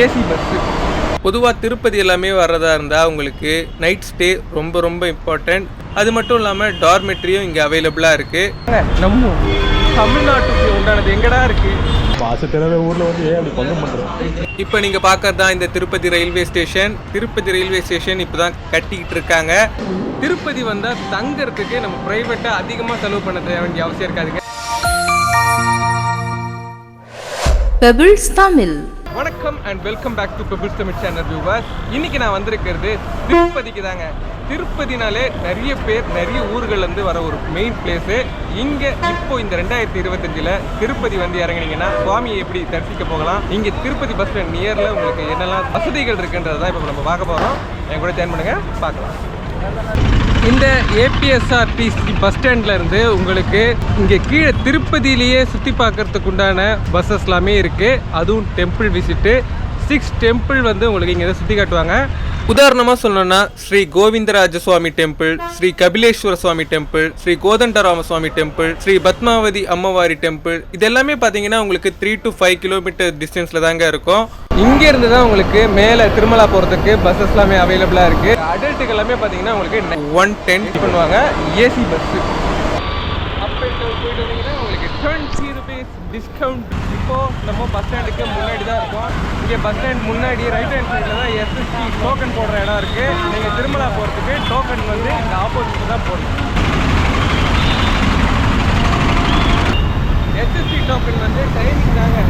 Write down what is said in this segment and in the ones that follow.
AC bus பொதுவாக திருப்பதி எல்லாமே வர்றதா இருந்தால் உங்களுக்கு நைட் ஸ்டே ரொம்ப ரொம்ப இம்பார்ட்டண்ட் அது மட்டும் இல்லாமல் டார்மெட்ரியும் இங்கே அவைலபிளாக இருக்குது நம்ம தமிழ்நாட்டுக்கு உண்டானது எங்கடா இருக்குது வந்து இப்போ நீங்கள் பார்க்கறது தான் இந்த Tirupati railway station Tirupati railway station இப்போ தான் கட்டிக்கிட்டு இருக்காங்க. திருப்பதி வந்தால் தங்கறதுக்கு நம்ம ப்ரைவேட்டாக அதிகமாக செலவு பண்ண வேண்டிய அவசியம் இருக்காதுங்க. பெபிள்ஸ் தமிழ் வணக்கம் and welcome back to Pebbles Tamil channel viewer இன்னைக்கு நான் வந்திருக்கிறது திருப்பதிக்கு தாங்க திருப்பதினாலே நிறைய பேர் நிறைய ஊர்கள்லேருந்து வர ஒரு மெயின் பிளேஸு இங்கே இப்போ இந்த ரெண்டாயிரத்தி இருபத்தஞ்சில் திருப்பதி வந்து இறங்குனீங்கன்னா சுவாமியை எப்படி தரிசிக்க போகலாம்? இங்கே திருப்பதி பஸ் ஸ்டாண்ட் நியரில் உங்களுக்கு என்னெல்லாம் வசதிகள் இருக்குன்றது தான் இப்போ நம்ம பார்க்க போகிறோம் என் கூட ஜாயின் பண்ணுங்க பார்க்கலாம். இந்த ஏபிஎஸ்ஆர்டிசி பஸ் ஸ்டாண்ட்ல இருந்து உங்களுக்கு இங்கே கீழே திருப்பதியிலேயே சுற்றி பார்க்கறதுக்கு உண்டான பஸ்ஸஸ் எல்லாமே இருக்குது அதுவும் டெம்பிள் விசிட்டு சிக்ஸ் டெம்பிள் வந்து உங்களுக்கு இங்கே சுற்றி காட்டுவாங்க. உதாரணமாக சொல்லணும்னா Sri Govindaraja Swami temple Sri Kapileswara Swami temple Sri Kodandarama Swami temple Sri Padmavathi Ammavari temple. இது எல்லாமே பார்த்தீங்கன்னா உங்களுக்கு த்ரீ டு ஃபைவ் கிலோமீட்டர் டிஸ்டன்ஸில் தாங்க இருக்கும். இங்கே இருந்து தான் உங்களுக்கு மேலே திருமலா போகிறதுக்கு பஸ்ஸஸ் எல்லாமே அவைலபிளாக இருக்குது அடல்ட்டுக்கு எல்லாமே பார்த்தீங்கன்னா உங்களுக்கு ஒன் டென் பண்ணுவாங்க. ஏசி பஸ்ஸு அப்போ போயிட்டு வந்தீங்கன்னா உங்களுக்கு டுவெண்ட்டி ருபீஸ் டிஸ்கவுண்ட் இப்போது நம்ம பஸ் ஸ்டாண்டுக்கு முன்னாடி தான் இருக்கோம். இங்கே பஸ் ஸ்டாண்ட் முன்னாடி ரைட் ஹேண்ட் சைடில் தான் எஸ்எஸ்டி டோக்கன் போடுற இடம் இருக்குது நீங்கள் திருமலா போகிறதுக்கு டோக்கன் வந்து இந்த ஆப்போசிட்டில் தான் போடணும். எஸ்எஸ்டி டோக்கன் வந்து டைமிங் தாங்க.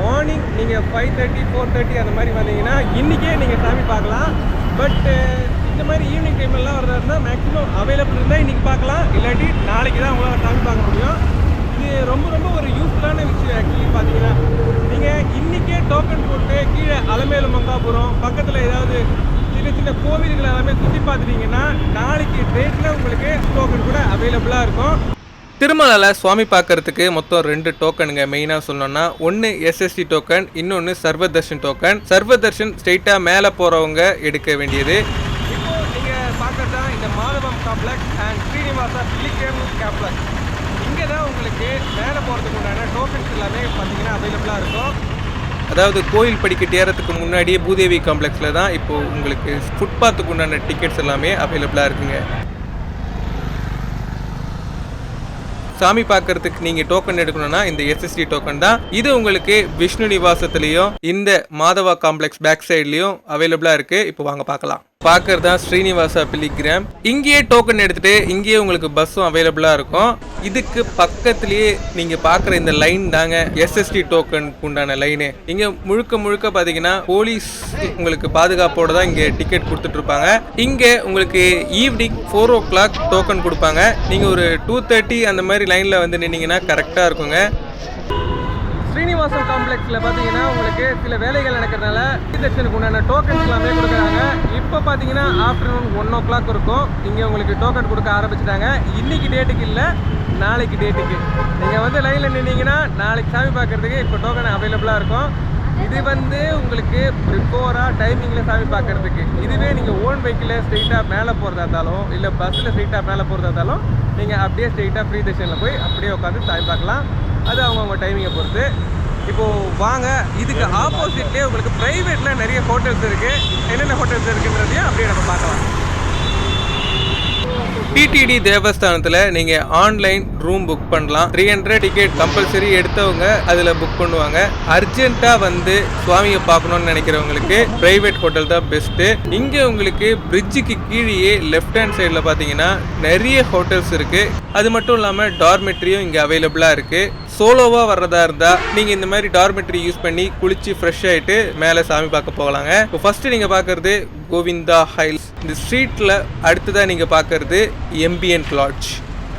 மார்னிங் நீங்கள் ஃபைவ் தேர்ட்டி ஃபோர் தேர்ட்டி அந்த மாதிரி வந்தீங்கன்னா இன்றைக்கே நீங்கள் சாமி பார்க்கலாம். பட்டு இந்த மாதிரி ஈவினிங் டைம்லாம் வரதா இருந்தால் மேக்ஸிமம் அவைலபிள் இருந்தால் இன்றைக்கி பார்க்கலாம். இல்லாட்டி நாளைக்கு தான் உங்களால் சாமி பார்க்க முடியும். இது ரொம்ப ரொம்ப ஒரு யூஸ்ஃபுல்லான விஷயம் ஆக்சுவலி பார்த்தீங்கன்னா நீங்கள் இன்றைக்கே டோக்கன் போட்டு கீழே அலமேலு மங்காபுரம் பக்கத்தில் ஏதாவது சின்ன சின்ன கோவில்கள் எல்லாமே சுற்றி பார்த்துட்டீங்கன்னா நாளைக்கு டேட்டில் உங்களுக்கு டோக்கன் கூட அவைலபிளாக இருக்கும். திருமலையில் சுவாமி பார்க்கறதுக்கு மொத்தம் ரெண்டு டோக்கனுங்க மெயினாக சொல்லணும்னா ஒன்று எஸ்எஸ்டி டோக்கன் இன்னொன்று சர்வதர்ஷன் டோக்கன் சர்வதர்ஷன் ஸ்ட்ரெயிட்டாக மேலே போகிறவங்க எடுக்க வேண்டியது இப்போ நீங்கள் பார்க்கறது தான் இந்த Madhavam complex and Srinivasa pilgrim complex இங்கே தான் உங்களுக்கு மேலே போகிறதுக்கு உண்டான டோக்கன்ஸ் எல்லாமே பார்த்தீங்கன்னா அவைலபிளாக இருக்கும். அதாவது கோயில் படிக்கட்டு ஏறத்துக்கு முன்னாடியே பூதேவி காம்ப்ளெக்ஸில் தான் இப்போ உங்களுக்கு ஃபுட்பாத்துக்கு உண்டான டிக்கெட்ஸ் எல்லாமே அவைலபிளாக இருக்குங்க. சாமி பார்க்கறதுக்கு நீங்க டோக்கன் எடுக்கணும்னா இந்த எஸ்எஸ்டி டோக்கன் தான். இது உங்களுக்கு விஷ்ணு நிவாசத்துலயும் இந்த மாதவா காம்ப்ளெக்ஸ் பேக் சைட்லயும் அவைலபிளா இருக்கு. இப்போ வாங்க பார்க்கலாம். பார்க்கறது தான் ஸ்ரீனிவாசா பிலிகிராம். இங்கேயே டோக்கன் எடுத்துட்டு இங்கேயே உங்களுக்கு பஸ்ஸும் அவைலபிளாக இருக்கும். இதுக்கு பக்கத்துலேயே நீங்கள் பார்க்குற இந்த லைன் தாங்க எஸ்எஸ்டி டோக்கன் உண்டான லைனு இங்கே முழுக்க முழுக்க பார்த்தீங்கன்னா போலீஸ் உங்களுக்கு பாதுகாப்போடு தான் இங்கே டிக்கெட் கொடுத்துட்டு இருப்பாங்க உங்களுக்கு evening four o'clock token கொடுப்பாங்க. நீங்கள் ஒரு டூ தேர்ட்டி அந்த மாதிரி லைனில் வந்து நின்னீங்கன்னா கரெக்டாக இருக்குங்க. ஸ்ரீனிவாசம் காம்ப்ளெக்ஸில் பார்த்தீங்கன்னா உங்களுக்கு சில வேலைகள் நடக்கிறதுனால தர்ஷனுக்கு உண்டான டோக்கன்ஸ் எல்லாமே கொடுக்குறாங்க. இப்போ பார்த்தீங்கன்னா ஆஃப்டர்நூன் ஒன் ஓ கிளாக் இருக்கும். இங்கே உங்களுக்கு டோக்கன் கொடுக்க ஆரம்பிச்சிட்டாங்க. இன்னைக்கு டேட்டுக்கு இல்லை நாளைக்கு டேட்டுக்கு நீங்கள் வந்து லைனில் நின்னீங்கன்னா நாளைக்கு சாமி பார்க்குறதுக்கு இப்போ டோக்கன் அவைலபிளாக இருக்கும். இது வந்து உங்களுக்கு பிஃபோராக டைமிங்கில் சாமி பார்க்கறதுக்கு இதுவே நீங்கள் ஓன் பைக்கில் ஸ்ட்ரெயிட்டாக மேலே போகிறதா இருந்தாலும் இல்லை பஸ்ஸில் ஸ்ட்ரெயிட்டாக மேலே போகிறதா இருந்தாலும் நீங்கள் அப்படியே ஸ்ட்ரெயிட்டாக ஃப்ரீ தர்ஷனில் போய் அப்படியே உட்காந்து சாமி பார்க்கலாம் அது அவங்கவுங்க டைமிங்கை பொறுத்து. இப்போது வாங்க இதுக்கு ஆப்போசிட்லேயே உங்களுக்கு ப்ரைவேட்டில் நிறைய ஹோட்டல்ஸ் இருக்குது என்னென்ன ஹோட்டல்ஸ் இருக்குன்றதையும் அப்படியே நம்ம பார்க்கலாம். டிடிடி தேவஸ்தானத்தில் நீங்கள் ஆன்லைன் ரூம் புக் பண்ணலாம். த்ரீ ஹண்ட்ரட் டிக்கெட் கம்பல்சரி எடுத்தவங்க அதில் புக் பண்ணுவாங்க. அர்ஜென்ட்டாக வந்து சுவாமியை பார்க்கணும்னு நினைக்கிறவங்களுக்கு ப்ரைவேட் ஹோட்டல் தான் பெஸ்ட்டு இங்கே உங்களுக்கு பிரிட்ஜுக்கு கீழேயே லெஃப்ட் ஹேண்ட் சைடில் பார்த்தீங்கன்னா நிறைய ஹோட்டல்ஸ் இருக்குது அது மட்டும் இல்லாமல் டார்மெட்ரியும் இங்கே அவைலபிளாக இருக்குது சோலோவாக வர்றதா இருந்தால் நீங்கள் இந்த மாதிரி டார்மெட்ரி யூஸ் பண்ணி குளிச்சு ஃப்ரெஷ் ஆகிட்டு மேலே சாமி பார்க்க போகலாங்க. இப்போ ஃபஸ்ட்டு நீங்கள் பார்க்குறது கோவிந்தா ஹைல்ஸ். இந்த ஸ்ட்ரீட்டில் அடுத்ததாக நீங்கள் பார்க்குறது எம்பியன் லாட்ஜ்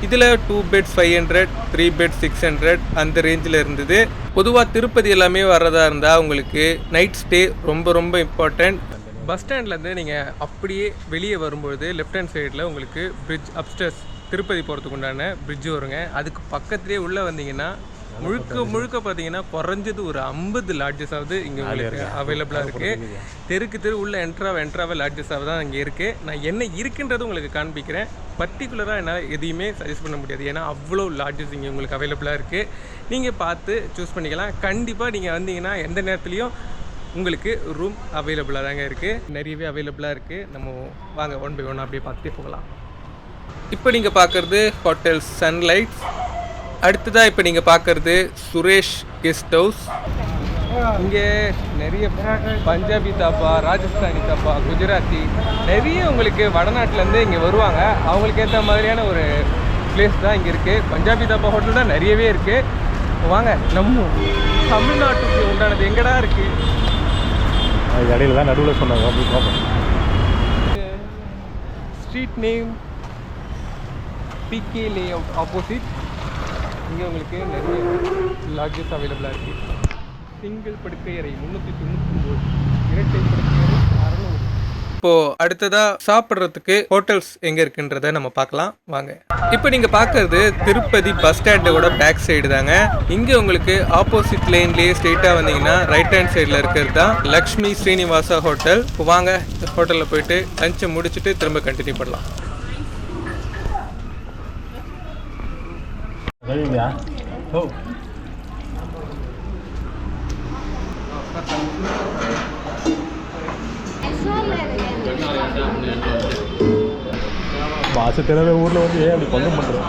இதில் two bed five hundred three bed six hundred அந்த ரேஞ்சில் இருந்தது. பொதுவாக திருப்பதி எல்லாமே வர்றதா இருந்தால் உங்களுக்கு நைட் ஸ்டே ரொம்ப ரொம்ப இம்பார்ட்டண்ட் பஸ் ஸ்டாண்ட்லேருந்து நீங்கள் அப்படியே வெளியே வரும்பொழுது லெஃப்ட் ஹேண்ட் சைடில் உங்களுக்கு பிரிட்ஜ் அப்டர்ஸ் திருப்பதி போகிறதுக்கு உண்டான பிரிட்ஜ் வருங்க. அதுக்கு பக்கத்துலேயே உள்ளே வந்தீங்கன்னா முழுக்க முழுக்க பார்த்தீங்கன்னா குறைஞ்சது ஒரு ஐம்பது லாட்ஜஸ் ஆகுது இங்கே உங்களுக்கு அவைலபிளாக இருக்குது தெருக்கு தெரு உள்ள என்ட்ராவ என்ட்ராவ லாட்ஜஸாக தான் இங்கே இருக்குது நான் என்ன இருக்குன்றது உங்களுக்கு காண்பிக்கிறேன். பர்டிகுலராக என்னால் எதையுமே சஜஸ்ட் பண்ண முடியாது. ஏன்னா அவ்வளோ லாட்ஜஸ் இங்கே உங்களுக்கு அவைலபிளாக இருக்குது நீங்கள் பார்த்து சூஸ் பண்ணிக்கலாம். கண்டிப்பாக நீங்கள் வந்தீங்கன்னா எந்த நேரத்துலையும் உங்களுக்கு ரூம் அவைலபிளாக தாங்க இருக்குது நிறையவே அவைலபிளாக இருக்குது நம்ம வாங்க ஒன் பை ஒன் அப்படியே பார்த்துட்டே போகலாம். இப்போ நீங்கள் பார்க்குறது ஹோட்டல் சன்லைட் அடுத்ததாக இப்போ நீங்கள் பார்க்குறது சுரேஷ் கெஸ்ட் ஹவுஸ். இங்கே நிறைய பஞ்சாபி தாப்பா ராஜஸ்தானி தாப்பா குஜராத்தி நிறைய உங்களுக்கு வடநாட்டிலேருந்து இங்கே வருவாங்க. அவங்களுக்கு ஏற்ற மாதிரியான ஒரு பிளேஸ் தான் இங்கே இருக்குது பஞ்சாபி தாப்பா ஹோட்டல் தான் நிறையவே இருக்குது வாங்க நம்ம தமிழ்நாட்டுக்கு உண்டானது எங்கடா இருக்குது இடையில தான் நடுவில் சொன்னாங்க. அப்படி பார்ப்போம் ஸ்ட்ரீட் நேம் பிகே லே ஆப்போசிட் இங்கே உங்களுக்கு நிறைய லாட்ஜஸ் அவைலபிளாக இருக்குது சிங்கிள் படுக்கை அறை முந்நூற்றி தொண்ணூற்றி ஒம்பது இரட்டை படுக்கை அறை அறநூறு. இப்போ அடுத்ததா சாப்பிட்றதுக்கு ஹோட்டல்ஸ் எங்க இருக்குன்றத நம்ம பார்க்கலாம். வாங்க. இப்போ நீங்க பார்க்குறது திருப்பதி பஸ் ஸ்டாண்டோட பேக் சைடு தாங்க. இங்க உங்களுக்கு ஆப்போசிட் லைன்லயே ஸ்ட்ரெயிட்டா வந்தீங்கன்னா ரைட் ஹேண்ட் சைடுல இருக்கிறது தான் லக்ஷ்மி ஸ்ரீனிவாசா ஹோட்டல் வாங்க ஹோட்டலில் ஹோட்டல்ல போயிட்டு லஞ்சை முடிச்சுட்டு திரும்ப கண்டினியூ பண்ணலாம். ஓ பாச தெரியாத ஊரில் வந்து ஏன் அப்படி பங்கம் பண்ணுறோம்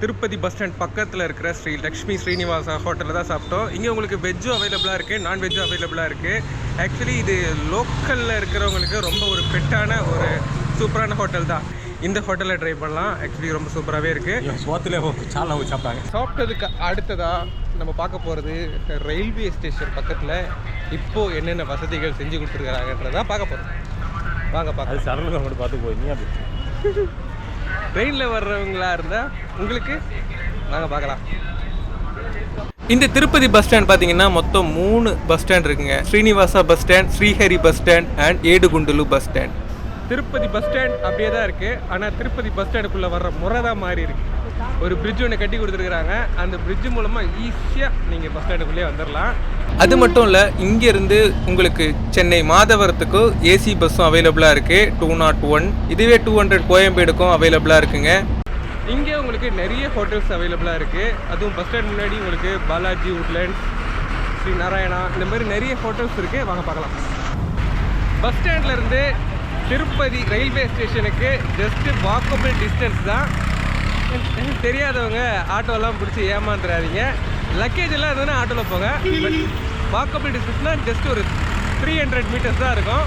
திருப்பதி பஸ் ஸ்டாண்ட் பக்கத்தில் இருக்கிற ஸ்ரீ லக்ஷ்மி ஸ்ரீனிவாசா ஹோட்டலில் தான் சாப்பிட்டோம். இங்கே உங்களுக்கு வெஜ்ஜும் அவைலபிளாக இருக்குது நான்வெஜ்ஜும் அவைலபிளாக இருக்குது ஆக்சுவலி இது லோக்கலில் இருக்கிறவங்களுக்கு ரொம்ப ஒரு பெட்டான ஒரு சூப்பரான ஹோட்டல் தான். இந்த ஹோட்டலில் ட்ரை பண்ணலாம். ஆக்சுவலி ரொம்ப சூப்பராகவே இருக்குது சோத்துல சாலை சாப்பிட்டாங்க. சாப்பிட்டதுக்கு அடுத்ததாக நம்ம பார்க்க போகிறது ரயில்வே ஸ்டேஷன் பக்கத்தில் இப்போது என்னென்ன வசதிகள் செஞ்சு கொடுத்துருக்காங்கன்றதான் பார்க்க போகிறோம் வாங்க பார்க்கலாம். அது சடலுக்கு மட்டும் பார்த்து போய் நீ அப்படி. ட்ரெயினில் வர்றவங்களா இருந்தால் உங்களுக்கு? வாங்க பார்க்கலாம். இந்த திருப்பதி பஸ் ஸ்டாண்ட் பார்த்தீங்கன்னா மொத்தம் மூணு பஸ் ஸ்டாண்ட் இருக்குங்க. Srinivasa bus stand Srihari bus stand and Edukondalu bus stand Tirupati bus stand அப்படியே தான் இருக்குது ஆனால் திருப்பதி பஸ் ஸ்டாண்டுக்குள்ளே வர்ற முறை தான் மாறி இருக்கு. ஒரு பிரிட்ஜ் ஒன்று கட்டி கொடுத்துருக்குறாங்க. அந்த பிரிட்ஜ் மூலமாக ஈஸியாக நீங்கள் பஸ் ஸ்டாண்டுக்குள்ளேயே வந்துடலாம் அது மட்டும் இல்லை இங்கேருந்து உங்களுக்கு சென்னை மாதவரத்துக்கும் ஏசி பஸ்ஸும் அவைலபிளாக இருக்குது டூ நாட் ஒன் இதுவே டூ ஹண்ட்ரட் கோயம்பேடுக்கும் அவைலபிளாக இருக்குங்க. இங்கே உங்களுக்கு நிறைய ஹோட்டல்ஸ் அவைலபிளாக இருக்குது அதுவும் பஸ் ஸ்டாண்ட் முன்னாடி உங்களுக்கு பாலாஜி உட்லேண்ட்ஸ் ஸ்ரீ நாராயணா இந்த மாதிரி நிறைய ஹோட்டல்ஸ் இருக்குது வாங்க பார்க்கலாம். பஸ் ஸ்டாண்ட்லேருந்து திருப்பதி ரயில்வே ஸ்டேஷனுக்கு ஜஸ்ட்டு வாக்கபிள் டிஸ்டன்ஸ் தான். தெரியாதவங்க ஆட்டோலாம் பிடிச்சி ஏமாந்துடாதீங்க லக்கேஜ் எல்லாம் இருந்ததுன்னா ஆட்டோவில் போங்க. பட் வாக்கபிள் டிஸ்டன்ஸ்னால் ஜஸ்ட் ஒரு த்ரீ ஹண்ட்ரட் மீட்டர்ஸ் தான் இருக்கும்.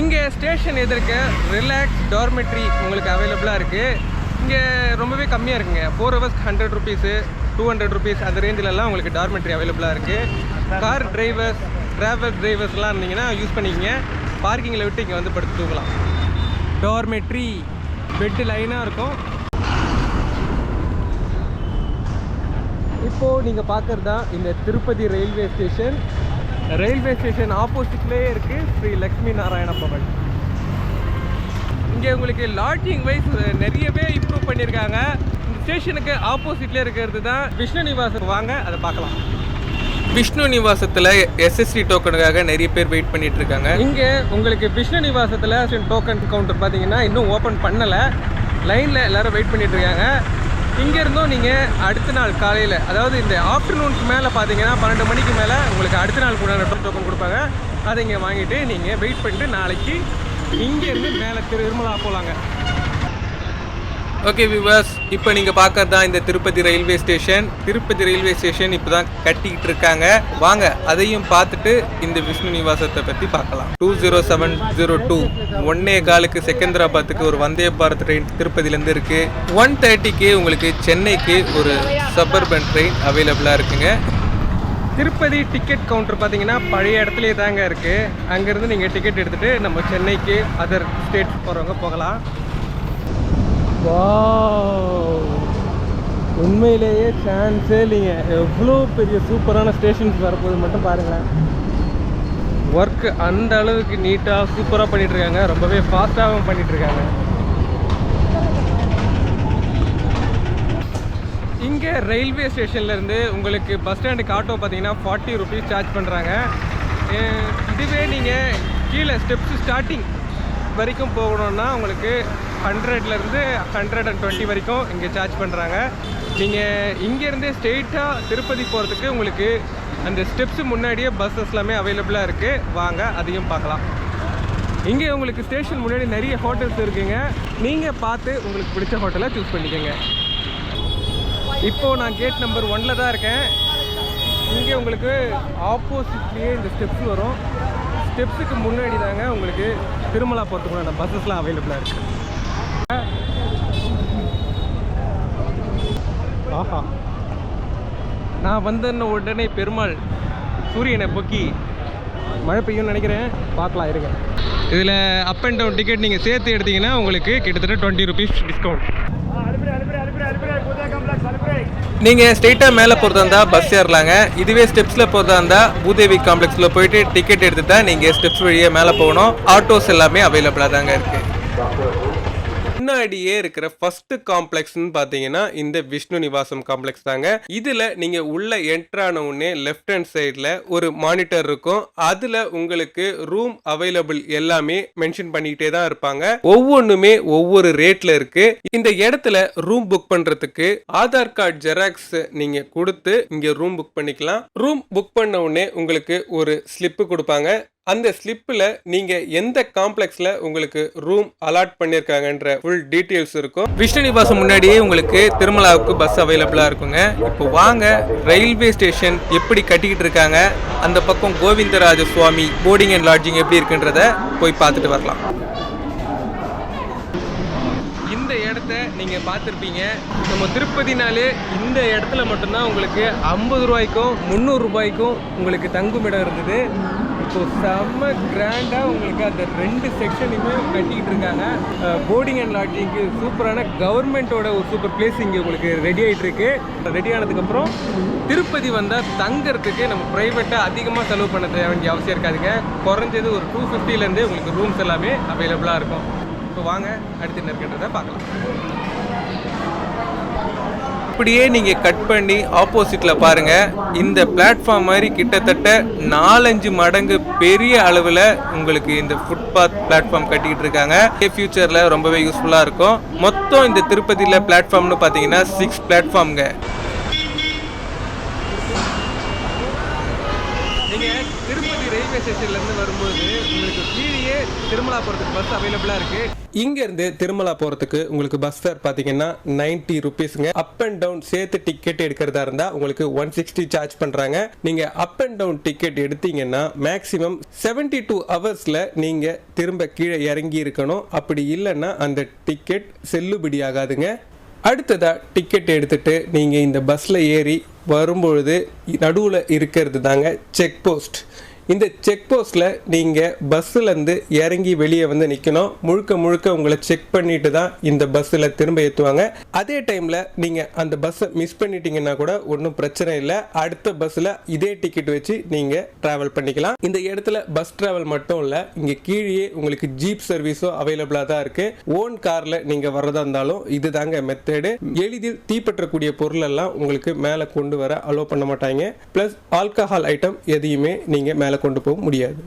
இங்கே ஸ்டேஷன் எதிர்க்க ரிலாக்ஸ் டார்மெட்ரி உங்களுக்கு அவைலபிளாக இருக்குது இங்கே ரொம்பவே கம்மியாக இருக்குங்க. ஃபோர் ஹவர்ஸ்க்கு hundred rupees two hundred rupees அந்த ரேஞ்சிலலாம் உங்களுக்கு டார்மெட்ரி அவைலபிளாக இருக்குது கார் டிரைவர்ஸ் டிராவல் டிரைவர்ஸ்லாம் இருந்தீங்கன்னா யூஸ் பண்ணிக்கங்க. பார்க்கிங்கில் விட்டு இங்கே வந்து படுத்து தூங்கலாம். டோர்மெட்ரி பெட்டு லைனாக இருக்கும். இப்போது நீங்கள் பார்க்குறது தான் இந்த Tirupati railway station railway station ஆப்போசிட்லேயே இருக்குது ஸ்ரீ லக்ஷ்மி நாராயண பவன். இங்கே உங்களுக்கு லாட்ஜிங் வைஸ் நிறையவே இம்ப்ரூவ் பண்ணியிருக்காங்க. இந்த ஸ்டேஷனுக்கு ஆப்போசிட்லேயே இருக்கிறது தான் விஷ்ணு நிவாசம். வாங்க அதை பார்க்கலாம். விஷ்ணு நிவாசத்தில் எஸ்எஸ்டி டோக்கனுக்காக நிறைய பேர் வெயிட் பண்ணிட்டு இருக்காங்க இங்கே உங்களுக்கு விஷ்ணு நிவாசத்தில் டோக்கன் கவுண்டர் பார்த்தீங்கன்னா இன்னும் ஓப்பன் பண்ணலை. லைனில் எல்லாரும் வெயிட் பண்ணிட்டு இருக்காங்க இங்கேருந்தும் நீங்கள் அடுத்த நாள் காலையில் அதாவது இந்த ஆஃப்டர்நூனுக்கு மேலே பார்த்தீங்கன்னா பன்னெண்டு மணிக்கு மேலே உங்களுக்கு அடுத்த நாள் கூட டோக்கன் கொடுப்பாங்க. அதை இங்கே வாங்கிட்டு நீங்கள் வெயிட் பண்ணிட்டு நாளைக்கு இங்கேருந்து மேலே திருமலா போகலாங்க ஓகே விவாஸ் இப்போ நீங்கள் பார்க்கறது தான் இந்த Tirupati railway station Tirupati railway station இப்போ தான் கட்டிக்கிட்டு இருக்காங்க. வாங்க அதையும் பார்த்துட்டு இந்த விஷ்ணு நிவாசத்தை பற்றி பார்க்கலாம். Two zero seven zero two ஒன்னே காலுக்கு செகந்திராபாத்துக்கு ஒரு வந்தே பாரத் ட்ரெயின் திருப்பதிலேருந்து இருக்குது ஒன் தேர்ட்டிக்கு உங்களுக்கு சென்னைக்கு ஒரு சபர்பன் ட்ரெயின் அவைலபிளாக இருக்குங்க. திருப்பதி டிக்கெட் கவுண்டர் பார்த்தீங்கன்னா பழைய இடத்துலேயே தாங்க இருக்குது அங்கேருந்து நீங்கள் டிக்கெட் எடுத்துகிட்டு நம்ம சென்னைக்கு அதர் ஸ்டேட் போகிறவங்க போகலாம். உண்மையிலேயே சான்ஸே இல்லைங்க. எவ்வளோ பெரிய சூப்பரான ஸ்டேஷன்ஸ் வரப்போகுது மட்டும் பாருங்களேன். ஒர்க் அந்த அளவுக்கு நீட்டாக சூப்பராக பண்ணிட்டு இருக்காங்க ரொம்பவே ஃபாஸ்ட்டாகவும் பண்ணிட்டு இருக்காங்க இங்கே ரயில்வே ஸ்டேஷன்லேருந்து உங்களுக்கு பஸ் ஸ்டாண்டுக்கு ஆட்டோ பார்த்தீங்கன்னா ஃபார்ட்டி ருபீஸ் சார்ஜ் பண்ணுறாங்க இதுவே நீங்கள் கீழே ஸ்டெப்ஸ் ஸ்டார்டிங் வரைக்கும் போகணுன்னா உங்களுக்கு ஹண்ட்ரட்லேருந்து ஹண்ட்ரட் அண்ட் டுவெண்ட்டி வரைக்கும் இங்கே சார்ஜ் பண்ணுறாங்க நீங்கள் இங்கேருந்தே ஸ்ட்ரெயிட்டாக திருப்பதி போகிறதுக்கு உங்களுக்கு அந்த ஸ்டெப்ஸ் முன்னாடியே பஸ்ஸஸ் எல்லாமே அவைலபிளாக இருக்குது வாங்க அதையும் பார்க்கலாம். இங்கே உங்களுக்கு ஸ்டேஷன் முன்னாடி நிறைய ஹோட்டல்ஸ் இருக்குங்க. நீங்கள் பார்த்து உங்களுக்கு பிடிச்ச ஹோட்டலை சூஸ் பண்ணிக்கோங்க. இப்போது நான் கேட் நம்பர் ஒன்னில் தான் இருக்கேன். இங்கே உங்களுக்கு ஆப்போசிட்லேயே இந்த ஸ்டெப்ஸ் வரும். ஸ்டெப்ஸுக்கு முன்னாடி தாங்க உங்களுக்கு திருமலா போகிறதுக்குள்ள பஸ்ஸஸ்லாம் அவைலபிளாக இருக்குது ஆஹா. நான் வந்தன்ன உடனே பெருமாள் சூரியனை பொக்கி மழை பெய்யும்னு நினைக்கிறேன். பார்க்கலாம் இருங்க. இதில் அப் அண்ட் டவுன் டிக்கெட் நீங்கள் சேர்த்து எடுத்தீங்கன்னா உங்களுக்கு கிட்டத்தட்ட டுவெண்ட்டி ருபீஸ் டிஸ்கவுண்ட் நீங்கள் ஸ்ட்ரெயிட்டாக மேலே போகிறதா இருந்தால் பஸ் ஏறலாங்க. இதுவே ஸ்டெப்ஸில் போகிறதா இருந்தால் பூதேவி காம்ப்ளெக்ஸில் போயிட்டு டிக்கெட் எடுத்து தான் நீங்கள் ஸ்டெப்ஸ் வழியே மேலே போகணும். ஆட்டோஸ் எல்லாமே அவைலபிளாக தாங்க இருக்குது முன்னாடியே இருக்கிற ஃபர்ஸ்ட் காம்ப்ளெக்ஸ்னு பார்த்தீங்கன்னா இந்த விஷ்ணு நிவாசம் காம்ப்ளெக்ஸ் தாங்க. இதுல நீங்க உள்ள என்ட்ரான உடனே லெஃப்ட் ஹேண்ட் சைடில் ஒரு மானிட்டர் இருக்கும். அதுல உங்களுக்கு ரூம் அவைலபிள் எல்லாமே மென்ஷன் பண்ணிக்கிட்டே தான் இருப்பாங்க. ஒவ்வொன்றுமே ஒவ்வொரு ரேட்ல இருக்கு. இந்த இடத்துல ரூம் புக் பண்றதுக்கு ஆதார் கார்டு ஜெராக்ஸ் நீங்க கொடுத்து இங்க ரூம் புக் பண்ணிக்கலாம். ரூம் புக் பண்ண உடனே உங்களுக்கு ஒரு ஸ்லிப்பு கொடுப்பாங்க. அந்த ஸ்லிப்பில் நீங்கள் எந்த காம்ப்ளெக்ஸில் உங்களுக்கு ரூம் அலாட் பண்ணியிருக்காங்கன்ற ஃபுல் டீட்டெயில்ஸ் இருக்கும். விஷ்ணுநிவாசம் முன்னாடியே உங்களுக்கு திருமலாவுக்கு பஸ் அவைலபிளாக இருக்குங்க. இப்போ வாங்க ரயில்வே ஸ்டேஷன் எப்படி கட்டிக்கிட்டு இருக்காங்க அந்த பக்கம் Govindaraja Swami boarding and lodging எப்படி இருக்குன்றத போய் பார்த்துட்டு வரலாம். இந்த இடத்த நீங்கள் பார்த்துருப்பீங்க. நம்ம திருப்பதினாலே இந்த இடத்துல மட்டும்தான் உங்களுக்கு ஐம்பது ரூபாய்க்கும் முந்நூறு ரூபாய்க்கும் உங்களுக்கு தங்கும் இடம் இருந்தது. ஸோ செம்ம கிராண்டாக உங்களுக்கு அந்த ரெண்டு செக்ஷனையுமே கட்டிக்கிட்டு இருக்காங்க. போர்டிங் அண்ட் லாட்ஜிங்க்கு சூப்பரான கவர்மெண்ட்டோட ஒரு சூப்பர் பிளேஸ் இங்கே உங்களுக்கு ரெடி ஆகிட்டு இருக்கு. ரெடி ஆனதுக்கப்புறம் திருப்பதி வந்தால் தங்கிறதுக்கு நம்ம ப்ரைவேட்டாக அதிகமாக செலவு பண்ண தேவை வேண்டிய அவசியம் இருக்காதுங்க. குறைஞ்சது ஒரு டூ ஃபிஃப்டிலேருந்து உங்களுக்கு ரூம்ஸ் எல்லாமே அவைலபிளாக இருக்கும். ஸோ வாங்க அடுத்து என்ன இருக்குன்றதை பார்க்கலாம். அப்படியே நீங்கள் கட் பண்ணி ஆப்போசிட்டில் பாருங்கள் இந்த பிளாட்ஃபார்ம் மாதிரி கிட்டத்தட்ட நாலஞ்சு மடங்கு பெரிய அளவில் உங்களுக்கு இந்த ஃபுட்பாத் பிளாட்ஃபார்ம் கட்டிக்கிட்டு இருக்காங்க. ஃபியூச்சரில் ரொம்பவே யூஸ்ஃபுல்லாக இருக்கும். மொத்தம் இந்த திருப்பதியில் பிளாட்ஃபார்ம்னு பார்த்தீங்கன்னா சிக்ஸ் பிளாட்ஃபார்ம்ங்க நீங்கள் ரயில்வே ஸ்டேஷன்லேருந்து வரும்போது உங்களுக்கு கீழே திருமலா போகிறதுக்கு பஸ் அவைலபிளாக இருக்குது இங்கேருந்து திருமலா போகிறதுக்கு உங்களுக்கு பஸ் ஃபேர் பார்த்தீங்கன்னா நைன்ட்டி ருபீஸுங்க அப் அண்ட் டவுன் சேர்த்து டிக்கெட் எடுக்கிறதா இருந்தால் உங்களுக்கு ஒன் சிக்ஸ்டி சார்ஜ் பண்ணுறாங்க நீங்கள் அப் அண்ட் டவுன் டிக்கெட் எடுத்தீங்கன்னா மேக்ஸிமம் செவன்டி டூ ஹவர்ஸில் நீங்கள் திரும்ப கீழே இறங்கி இருக்கணும். அப்படி இல்லைன்னா அந்த டிக்கெட் செல்லுபடி ஆகாதுங்க. அடுத்ததாக டிக்கெட் எடுத்துட்டு நீங்கள் இந்த பஸ்ஸில் ஏறி வரும்பொழுது நடுவில் இருக்கிறது தாங்க செக் போஸ்ட் இந்த செக் போஸ்ட்டில் நீங்கள் பஸ்ஸுலேருந்து இறங்கி வெளியே வந்து நிற்கணும் முழுக்க முழுக்க உங்களை செக் பண்ணிட்டு தான் இந்த பஸ்ஸில் திரும்ப ஏற்றுவாங்க அதே டைமில் நீங்கள் அந்த பஸ்ஸை மிஸ் பண்ணிட்டீங்கன்னா கூட ஒன்றும் பிரச்சனை இல்லை. அடுத்த பஸ்ஸில் இதே டிக்கெட் வச்சு நீங்கள் ட்ராவல் பண்ணிக்கலாம். இந்த இடத்துல பஸ் ட்ராவல் மட்டும் இல்லை இங்கே கீழே உங்களுக்கு ஜீப் சர்வீஸும் அவைலபிளாக தான் இருக்குது ஓன் காரில் நீங்கள் வர்றதா இருந்தாலும் இது தாங்க மெத்தடு எளிதில் தீப்பற்றக்கூடிய பொருளெல்லாம் உங்களுக்கு மேலே கொண்டு வர அலோவ் பண்ண மாட்டாங்க. ப்ளஸ் ஆல்கஹால் ஐட்டம் எதையுமே நீங்கள் மேலே கொண்டு போக முடியாது.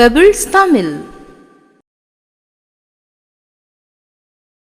பெபிள்ஸ் தமிழ்